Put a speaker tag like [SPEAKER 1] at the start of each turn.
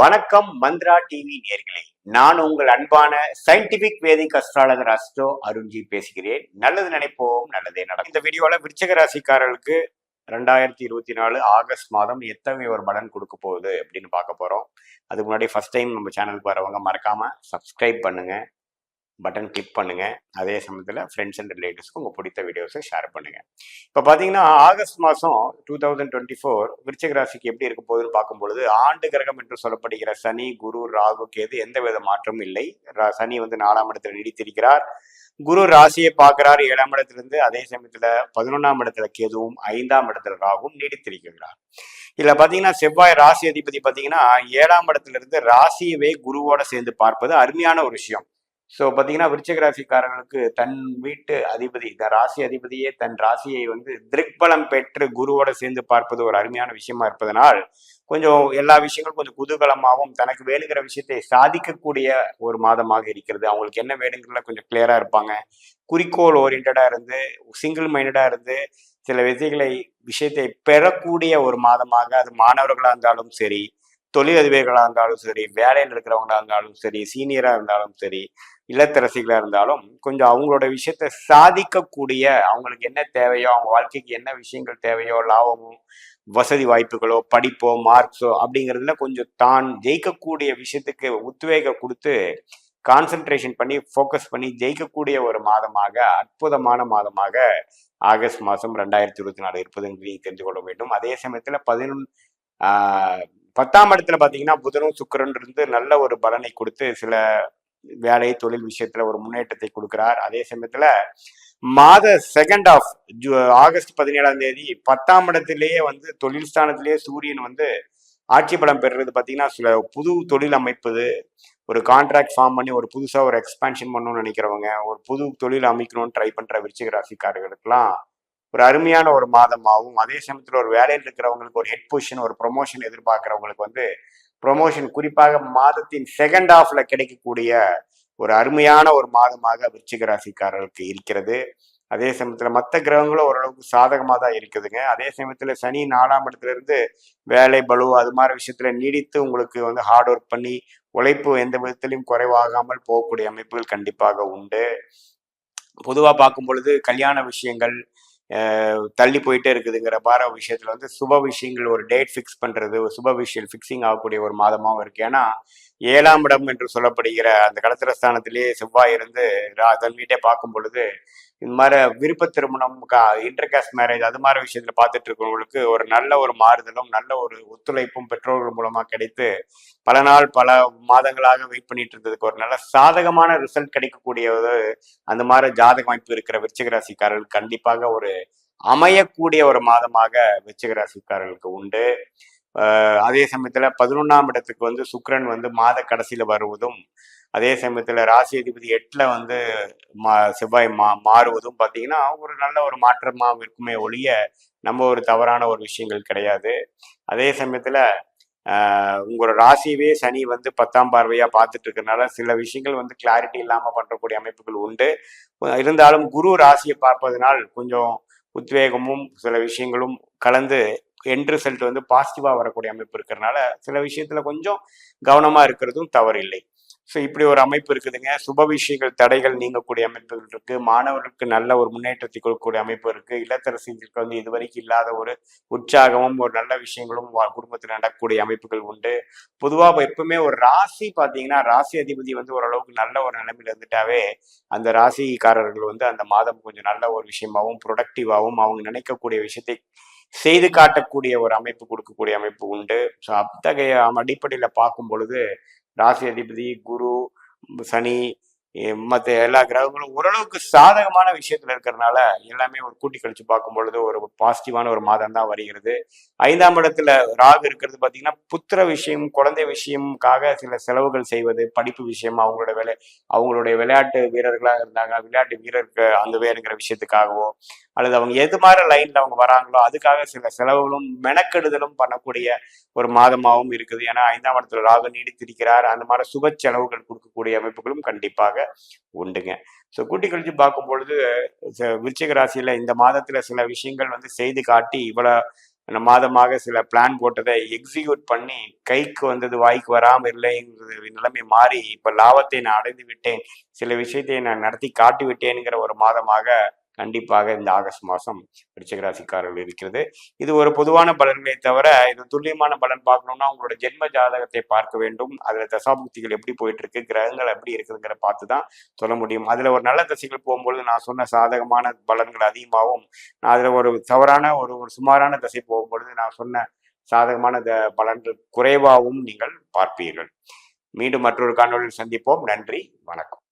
[SPEAKER 1] வணக்கம் மந்த்ரா டிவி நேர்களே. நான் உங்கள் அன்பான சயின்டிபிக் வேதிக் அஸ்ட்ராலஜர் அஸ்ட்ரோ அருண்ஜி பேசுகிறேன். நல்லது நினைப்போம் நல்லதே நடக்கும். இந்த வீடியோல விருச்சக ராசிக்காரர்களுக்கு ரெண்டாயிரத்தி இருபத்தி நாலு ஆகஸ்ட் மாதம் எத்தகைய ஒரு பலன் கொடுக்க போகுது அப்படின்னு பார்க்க போறோம். அதுக்கு முன்னாடி ஃபர்ஸ்ட் டைம் நம்ம சேனலுக்கு வரவங்க மறக்காம சப்ஸ்கிரைப் பண்ணுங்க. பட்டன் கிளிக் பண்ணுங்கள் அதே சமயத்தில் ஃப்ரெண்ட்ஸ் அண்ட் ரிலேட்டிவ்ஸ்க்கு உங்கள் பிடித்த வீடியோஸை ஷேர் பண்ணுங்கள் இப்போ பார்த்தீங்கன்னா ஆகஸ்ட் மாதம் டூ தௌசண்ட் டுவெண்ட்டி ஃபோர் விருச்சிக ராசிக்கு எப்படி இருக்க போகுதுன்னு பார்க்கும்பொழுது ஆண்டு கிரகம் என்று சொல்லப்படுகிற சனி குரு ராகு கேது எந்த வித மாற்றமும் இல்லை. ரா- சனி வந்து நாலாம் இடத்துல நீடித்திருக்கிறார். குரு ராசியை பார்க்கிறார் ஏழாம் இடத்திலிருந்து அதே சமயத்துல பதினொன்றாம் இடத்துல கேதுவும் ஐந்தாம் இடத்துல ராகுவும் நீடித்திருக்கிறார். இதுல பாத்தீங்கன்னா செவ்வாய் ராசி அதிபதி பாத்தீங்கன்னா ஏழாம் இடத்துல இருந்து ராசியவே குருவோட சேர்ந்து பார்ப்பது அருமையான ஒரு விஷயம். ஸோ பார்த்தீங்கன்னா விருச்சகராசிக்காரர்களுக்கு தன் வீட்டு அதிபதி இந்த ராசி அதிபதியே தன் ராசியை வந்து திருக்பலம் பெற்று குருவோட சேர்ந்து பார்ப்பது ஒரு அருமையான விஷயமா இருப்பதனால் கொஞ்சம் எல்லா விஷயங்களும் கொஞ்சம் குதூகலமாகவும் தனக்கு வேணுங்கிற விஷயத்தை சாதிக்கக்கூடிய ஒரு மாதமாக இருக்கிறது. அவங்களுக்கு என்ன வேணுங்கிறதுல கொஞ்சம் கிளியராக இருப்பாங்க. குறிக்கோள் ஓரியன்டாக இருந்து சிங்கிள் மைண்டடாக இருந்து சில விதைகளை விஷயத்தை பெறக்கூடிய ஒரு மாதமாக அது மாணவர்களாக இருந்தாலும் சரி தொழிலதிபர்களா இருந்தாலும் சரி வேலையில் இருக்கிறவங்களா இருந்தாலும் சரி சீனியரா இருந்தாலும் சரி இல்லத்தரசிகளா இருந்தாலும் கொஞ்சம் அவங்களோட விஷயத்த சாதிக்கக்கூடிய அவங்களுக்கு என்ன தேவையோ அவங்க வாழ்க்கைக்கு என்ன விஷயங்கள் தேவையோ லாபமோ வசதி வாய்ப்புகளோ படிப்போ மார்க்ஸோ அப்படிங்கிறதுல கொஞ்சம் தான் ஜெயிக்கக்கூடிய விஷயத்துக்கு உத்வேகம் கொடுத்து கான்சென்ட்ரேஷன் பண்ணி ஃபோக்கஸ் பண்ணி ஜெயிக்கக்கூடிய ஒரு மாதமாக அற்புதமான மாதமாக ஆகஸ்ட் மாதம் ரெண்டாயிரத்தி இருபத்தி நாலு இருப்பதுங்கிறதை தெரிஞ்சு கொள்ள வேண்டும். அதே சமயத்தில் பதினொன்று பத்தாம் இடத்துல பார்த்தீங்கன்னா புதனும் சுக்கரன் இருந்து நல்ல ஒரு பலனை கொடுத்து சில வேலை தொழில் விஷயத்துல ஒரு முன்னேற்றத்தை கொடுக்கிறார். அதே சமயத்துல மாத செகண்ட் ஆஃப் ஜூ ஆகஸ்ட் பதினேழாம் தேதி பத்தாம் இடத்திலேயே வந்து தொழில் ஸ்தானத்திலேயே சூரியன் வந்து ஆட்சி பலம் பெறுறது பார்த்தீங்கன்னா சில புது தொழில் அமைப்பது ஒரு கான்ட்ராக்ட் ஃபார்ம் பண்ணி ஒரு புதுசாக ஒரு எக்ஸ்பேன்ஷன் பண்ணணும்னு நினைக்கிறவங்க ஒரு புது தொழில் அமைக்கணும்னு ட்ரை பண்ணுற விருச்சிக ராசிக்காரர்களுக்கெல்லாம் ஒரு அருமையான ஒரு மாதமாகவும் அதே சமயத்தில் ஒரு வேலையில் இருக்கிறவங்களுக்கு ஒரு ஹெட் பொசிஷன் ஒரு ப்ரொமோஷன் எதிர்பார்க்குறவங்களுக்கு வந்து ப்ரொமோஷன் குறிப்பாக மாதத்தின் செகண்ட் ஹாஃப்ல கிடைக்கக்கூடிய ஒரு அருமையான ஒரு மாதமாக விருச்சிக ராசிக்காரர்களுக்கு இருக்கிறது. அதே சமயத்தில் மற்ற கிரகங்களும் ஓரளவுக்கு சாதகமாக தான் இருக்குதுங்க. அதே சமயத்தில் சனி நாலாம் இடத்துலேருந்து வேலை பலு அது மாதிரி விஷயத்தில் நீடித்து உங்களுக்கு வந்து ஹார்ட் ஒர்க் பண்ணி உழைப்பு எந்த விதத்திலையும் குறைவாகாமல் போகக்கூடிய அமைப்புகள் கண்டிப்பாக உண்டு. பொதுவாக பார்க்கும் பொழுது கல்யாண விஷயங்கள் தள்ளி போயிட்டே இருக்குதுங்கிற பார விஷயத்துல வந்து சுப விஷயங்கள் ஒரு டேட் ஃபிக்ஸ் பண்றது ஒரு சுப விஷயம் ஃபிக்ஸிங் ஆகக்கூடிய ஒரு மாதமாகவும் இருக்கு. ஏன்னா ஏழாம் இடம் என்று சொல்லப்படுகிற அந்த கடத்திர ஸ்தானத்திலேயே செவ்வாய் இருந்து ரா- வீட்டை பார்க்கும் பொழுது இந்த மாதிரி விருப்ப திருமணம் இன்டர்காஸ்ட் மேரேஜ் அது மாதிரி விஷயத்துல பார்த்துட்டு இருக்கிறவங்களுக்கு ஒரு நல்ல ஒரு மாறுதலும் நல்ல ஒரு ஒத்துழைப்பும் பெற்றோர்கள் மூலமா கிடைத்து பல நாள் பல மாதங்களாக வெயிட் பண்ணிட்டு இருந்ததுக்கு ஒரு நல்ல சாதகமான ரிசல்ட் கிடைக்கக்கூடியது. அந்த மாதிரி ஜாதக அமைப்பு இருக்கிற விருச்சிகராசிக்காரர்கள் கண்டிப்பாக ஒரு அமையக்கூடிய ஒரு மாதமாக விருச்சிகராசிக்காரர்களுக்கு உண்டு. அதே சமயத்தில் பதினொன்றாம் இடத்துக்கு வந்து சுக்ரன் வந்து மாத கடைசியில் வருவதும் அதே சமயத்தில் ராசி அதிபதி எட்டில் வந்து மா செவ்வாய் மா மாறுவதும் பார்த்தீங்கன்னா ஒரு நல்ல ஒரு மாற்றமாக இருக்குமே ஒழிய நம்ம ஒரு தவறான ஒரு விஷயங்கள் கிடையாது. அதே சமயத்தில் உங்களோட ராசியவே சனி வந்து பத்தாம் பார்வையாக பார்த்துட்டு இருக்கிறனால சில விஷயங்கள் வந்து கிளாரிட்டி இல்லாமல் பண்ணுறக்கூடிய அமைப்புகள் உண்டு. இருந்தாலும் குரு ராசியை பார்ப்பதனால் கொஞ்சம் உத்வேகமும் சில விஷயங்களும் கலந்து எண்ட் ரிசல்ட் வந்து பாசிட்டிவாக வரக்கூடிய அமைப்பு இருக்கிறதுனால சில விஷயத்தில் கொஞ்சம் கவனமாக இருக்கிறதும் தவறில்லை. ஸோ இப்படி ஒரு அமைப்பு இருக்குதுங்க. சுப விஷயங்கள் தடைகள் நீங்கக்கூடிய அமைப்புகள் இருக்கு. மாணவர்களுக்கு நல்ல ஒரு முன்னேற்றத்தை கொடுக்கக்கூடிய அமைப்பு இருக்கு. இல்லத்தரசிகளுக்கு வந்து இதுவரைக்கும் இல்லாத ஒரு உற்சாகமும் ஒரு நல்ல விஷயங்களும் குடும்பத்தில் நடக்கக்கூடிய அமைப்புகள் உண்டு. பொதுவாக எப்பவுமே ஒரு ராசி பார்த்தீங்கன்னா ராசி அதிபதி வந்து ஓரளவுக்கு நல்ல ஒரு நிலைமையில இருந்துட்டாவே அந்த ராசிக்காரர்கள் வந்து அந்த மாதம் கொஞ்சம் நல்ல ஒரு விஷயமாகவும் ப்ரொடக்டிவாகவும் அவங்க நினைக்கக்கூடிய விஷயத்தை செய்து காட்டக்கூடிய ஒரு அமைப்பு கொடுக்கக்கூடிய அமைப்பு உண்டு. ஸோ அத்தகைய அடிப்படையில் பார்க்கும் பொழுது ராசி அதிபதி குரு சனி மற்ற எல்லா கிரகங்களும் ஓரளவுக்கு சாதகமான விஷயத்துல இருக்கிறதுனால எல்லாமே ஒரு கூட்டி கழிச்சு பார்க்கும் பொழுது ஒரு பாசிட்டிவான ஒரு மாதம் தான் வருகிறது. ஐந்தாம் இடத்துல ராகு இருக்கிறது பார்த்தீங்கன்னா புத்திர விஷயம் குழந்தை விஷயம்காக சில செலவுகள் செய்வது படிப்பு விஷயம் அவங்களோட விளை அவங்களுடைய விளையாட்டு வீரர்களாக இருந்தாங்க விளையாட்டு வீரருக்கு அந்த வேறுங்கிற விஷயத்துக்காகவோ அல்லது அவங்க எது மாதிரி லைன்ல அவங்க வராங்களோ அதுக்காக சில செலவுகளும் மெனக்கெடுதலும் பண்ணக்கூடிய ஒரு மாதமாகவும் இருக்குது. ஏன்னா ஐந்தாம் இடத்துல ராகு நீடித்திருக்கிறார். அந்த மாதிரி சுப செலவுகள் கொடுக்கக்கூடிய அமைப்புகளும் கண்டிப்பாக உண்டுங்க. ஸோ கூட்டி கழிச்சு பார்க்கும் பொழுது ச- விருச்சிக ராசியில இந்த மாதத்துல சில விஷயங்கள் வந்து செய்து காட்டி இவ்வளவு இந்த மாதமாக சில பிளான் போட்டதை எக்ஸிக்யூட் பண்ணி கைக்கு வந்தது வாய்க்கு வராமல் இல்லைங்கிறது நிலைமை மாறி இப்போ லாபத்தை நான் அடைந்து விட்டேன். சில விஷயத்தை நான் நடத்தி காட்டி விட்டேன்ங்கிற ஒரு மாதமாக கண்டிப்பாக இந்த ஆகஸ்ட் மாதம் விருச்சிக ராசிக்காரர்கள் இருக்கிறது. இது ஒரு பொதுவான பலன்களை தவிர இது துல்லியமான பலன் பார்க்கணும்னா உங்களோட ஜென்ம ஜாதகத்தை பார்க்க வேண்டும். அதில் தசாபுக்திகள் எப்படி போயிட்டு இருக்கு கிரகங்கள் எப்படி இருக்குதுங்கிற பார்த்து தான் சொல்ல முடியும். அதில் ஒரு நல்ல தசைகள் போகும்பொழுது நான் சொன்ன சாதகமான பலன்கள் அதிகமாகவும் நான் அதில் ஒரு தவறான ஒரு ஒரு சுமாரான தசை போகும்பொழுது நான் சொன்ன சாதகமான த பலன்கள் குறைவாகவும் நீங்கள் பார்ப்பீர்கள். மீண்டும் மற்றொரு காணொலியில் சந்திப்போம். நன்றி வணக்கம்.